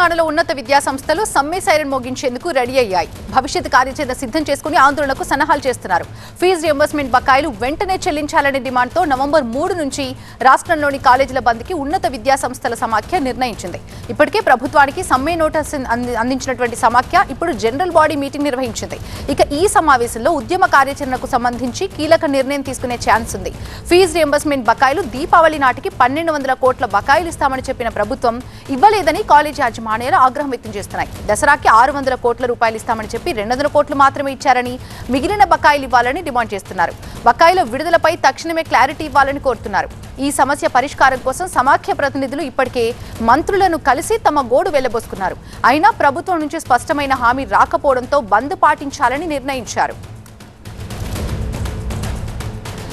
తెలంగాణలో ఉన్నత విద్యా సంస్థలు సమ్మె సైరన్ మోగించేందుకు రెడీ అయ్యాయి. భవిష్యత్ కార్యాచరణ సిద్ధం చేసుకుని ఆందోళనకు సన్నాహాలు చేస్తున్నారు. ఫీజు రియంబర్స్మెంట్ బకాయిలు వెంటనే చెల్లించాలనే డిమాండ్తో నవంబర్ మూడు నుంచి రాష్ట్రంలోని కాలేజీల బంద్కి ఉన్నత విద్యా సంస్థల సమాఖ్య నిర్ణయించింది. ఇప్పటికే ప్రభుత్వానికి సమ్మె నోటీస్ అందించినటువంటి సమాఖ్య ఇప్పుడు జనరల్ బాడీ మీటింగ్ నిర్వహించింది. ఇక ఈ సమావేశంలో ఉద్యమ కార్యాచరణకు సంబంధించి కీలక నిర్ణయం తీసుకునే ఛాన్స్ ఉంది. ఫీజు రియంబర్స్మెంట్ బకాయిలు దీపావళి నాటికి పన్నెండు వందల కోట్ల బకాయిలు ఇస్తామని చెప్పిన ప్రభుత్వం ఇవ్వలేదని కాలేజీ యాజమాన్యాలు ఆగ్రహం వ్యక్తం చేస్తున్నాయి. దసరాకి ఆరు వందల కోట్ల రూపాయలు ఇస్తామని చెప్పి రెండు వందల కోట్లు మాత్రమే ఇచ్చారని మిగిలిన బకాయిలు ఇవ్వాలని డిమాండ్ చేస్తున్నారు. బకాయిల విడుదలపై తక్షణమే క్లారిటీ ఇవ్వాలని కోరుతున్నారు. ఈ సమస్య పరిష్కారం కోసం సమాఖ్య ప్రతినిధులు ఇప్పటికే మంత్రులను కలిసి తమ గోడు వెళ్ళబోసుకున్నారు. అయినా ప్రభుత్వం నుంచి స్పష్టమైన హామీ రాకపోవడంతో బంద్ పాటించాలని నిర్ణయించారు.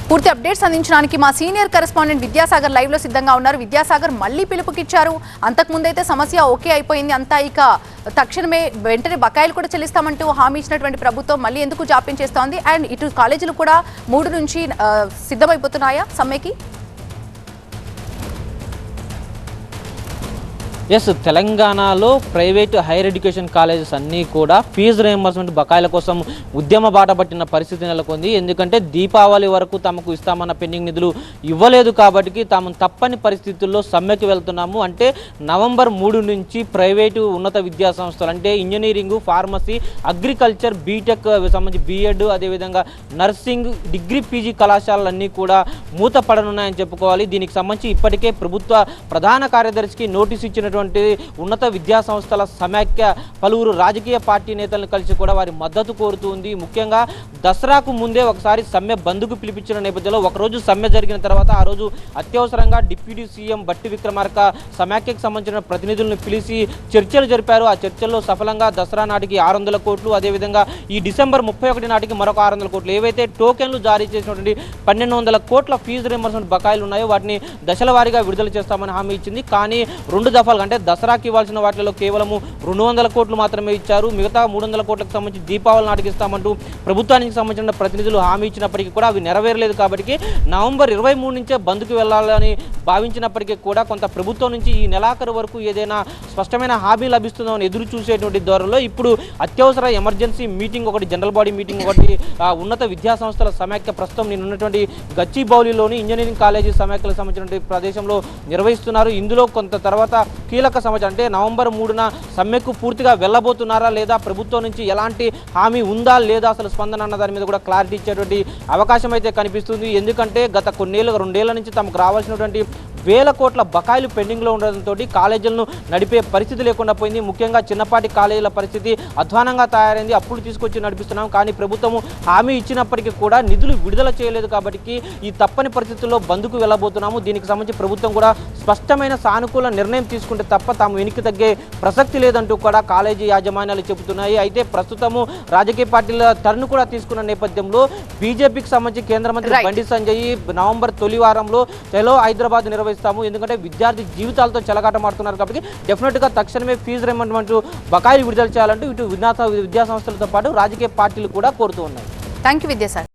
పూర్తి అప్డేట్స్ అందించడానికి మా సీనియర్ కరెస్పాండెంట్ విద్యాసాగర్ లైవ్లో సిద్ధంగా ఉన్నారు. విద్యాసాగర్ మళ్ళీ పిలుపుకిచ్చారు. అంతకుముందైతే సమస్య ఓకే అయిపోయింది. అంతా ఇక తక్షణమే వెంటనే బకాయిలు కూడా చెల్లిస్తామంటూ హామీ ఇచ్చినటువంటి ప్రభుత్వం మళ్ళీ ఎందుకు జాప్యం చేస్తోంది? అండ్ ఇటు కాలేజీలు కూడా మూడు నుంచి సిద్ధమైపోతున్నాయా సమ్మెకి? ఎస్ తెలంగాణలో ప్రైవేట్ హైయర్ ఎడ్యుకేషన్ కాలేజెస్ అన్నీ కూడా ఫీజు రియంబర్స్మెంట్ బకాయిల కోసం ఉద్యమ బాట పట్టిన పరిస్థితి నెలకొంది. ఎందుకంటే దీపావళి వరకు తమకు ఇస్తామన్న పెండింగ్ నిధులు ఇవ్వలేదు కాబట్టి తాము తప్పని పరిస్థితుల్లో సమ్మెకి వెళ్తున్నాము. అంటే నవంబర్ మూడు నుంచి ప్రైవేటు ఉన్నత విద్యా సంస్థలు అంటే engineering pharmacy agriculture B Tech సంబంధించి బీఎడ్ అదేవిధంగా నర్సింగ్ డిగ్రీ పీజీ కళాశాలలన్నీ కూడా మూతపడనున్నాయని చెప్పుకోవాలి. దీనికి సంబంధించి ఇప్పటికే ప్రభుత్వ ప్రధాన కార్యదర్శికి నోటీసు ఇచ్చినటువంటి ఉన్నత విద్యా సంస్థల సమాఖ్య పలువురు రాజకీయ పార్టీ నేతలను కలిసి కూడా వారి మద్దతు కోరుతుంది ముఖ్యంగా దసరాకు ముందే ఒకసారి సమ్మె బంద్కు పిలిపించిన నేపథ్యంలో ఒకరోజు సమ్మె జరిగిన తర్వాత ఆ రోజు అత్యవసరంగా డిప్యూటీ సీఎం బట్టి విక్రమార్క సమాఖ్యకు సంబంధించిన ప్రతినిధులను పిలిచి చర్చలు జరిపారు. ఆ చర్చల్లో సఫలంగా దసరా నాటికి ఆరు వందల కోట్లు అదేవిధంగా ఈ డిసెంబర్ ముప్పై ఒకటి నాటికి మరొక ఆరు వందల కోట్లు. ఏవైతే టోకెన్లు జారీ చేసినటువంటి పన్నెండు వందల కోట్ల ఫీజు రింబర్స్మెంట్ బకాయిలు ఉన్నాయో వాటిని దశల వారీగా విడుదల చేస్తామని హామీ ఇచ్చింది. కానీ రెండు దఫాలు అంటే దసరాకి ఇవ్వాల్సిన వాటిలో కేవలము రెండు వందల కోట్లు మాత్రమే ఇచ్చారు. మిగతా మూడు వందల కోట్లకు సంబంధించి దీపావళి నాటికి ఇస్తామంటూ ప్రభుత్వానికి సంబంధించిన ప్రతినిధులు హామీ ఇచ్చినప్పటికీ కూడా అవి నెరవేరలేదు కాబట్టి నవంబర్ ఇరవై మూడు నుంచే బంద్కు వెళ్ళాలని భావించినప్పటికీ కూడా కొంత ప్రభుత్వం నుంచి ఈ నెలాఖరు వరకు ఏదైనా స్పష్టమైన హామీ లభిస్తుందో అని ఎదురు చూసేటువంటి ధోరణిలో ఇప్పుడు అత్యవసర ఎమర్జెన్సీ మీటింగ్ ఒకటి జనరల్ బాడీ మీటింగ్ ఒకటి ఉన్నత విద్యా సంస్థల సమాఖ్య ప్రస్తుతం నేను ఉన్నటువంటి గచ్చిబౌలిలోని ఇంజనీరింగ్ కాలేజీ సమాఖ్యలకు సంబంధించినటువంటి ప్రదేశంలో నిర్వహిస్తున్నారు. ఇందులో కొంత తర్వాత కీలక సమాచారం అంటే నవంబర్ మూడున సమ్మెకు పూర్తిగా వెళ్ళబోతున్నారా లేదా ప్రభుత్వం నుంచి ఎలాంటి హామీ ఉందా లేదా అసలు స్పందన అన్న దాని మీద కూడా క్లారిటీ ఇచ్చేటువంటి అవకాశం అయితే కనిపిస్తుంది. ఎందుకంటే గత కొన్నేళ్ళు రెండేళ్ళ నుంచి తమకు రావాల్సినటువంటి వేల కోట్ల బకాయిలు పెండింగ్లో ఉండడంతో కాలేజీలను నడిపే పరిస్థితి లేకుండా పోయింది. ముఖ్యంగా చిన్నపాటి కాలేజీల పరిస్థితి అధ్వానంగా తయారైంది. అప్పులు తీసుకొచ్చి నడిపిస్తున్నాం. కానీ ప్రభుత్వము హామీ ఇచ్చినప్పటికీ కూడా నిధులు విడుదల చేయలేదు కాబట్టి ఈ తప్పని పరిస్థితుల్లో బంద్కు వెళ్ళబోతున్నాము. దీనికి సంబంధించి ప్రభుత్వం కూడా స్పష్టమైన సానుకూల నిర్ణయం తీసుకుంటే తప్ప తాము వెనక్కి తగ్గే ప్రసక్తి లేదంటూ కూడా కాలేజీ యాజమాన్యాలు చెబుతున్నాయి. అయితే ప్రస్తుతము రాజకీయ పార్టీల టర్న్ కూడా తీసుకున్న నేపథ్యంలో బీజేపీకి సంబంధించి కేంద్ర మంత్రి. బండి సంజయ్ నవంబర్ తొలి వారంలో చలో హైదరాబాద్ నిర్వహిస్తాము. ఎందుకంటే విద్యార్థి జీవితాలతో చెలగాటమాడుతున్నారు కాబట్టి డెఫినెట్గా తక్షణమే ఫీజు రిమెంట్మెంట్ బకాయిలు విడుదల చేయాలంటూ ఇటు విద్యా విద్యా సంస్థలతో పాటు రాజకీయ పార్టీలు కూడా కోరుతూ ఉన్నాయి. Thank you Vidyasagar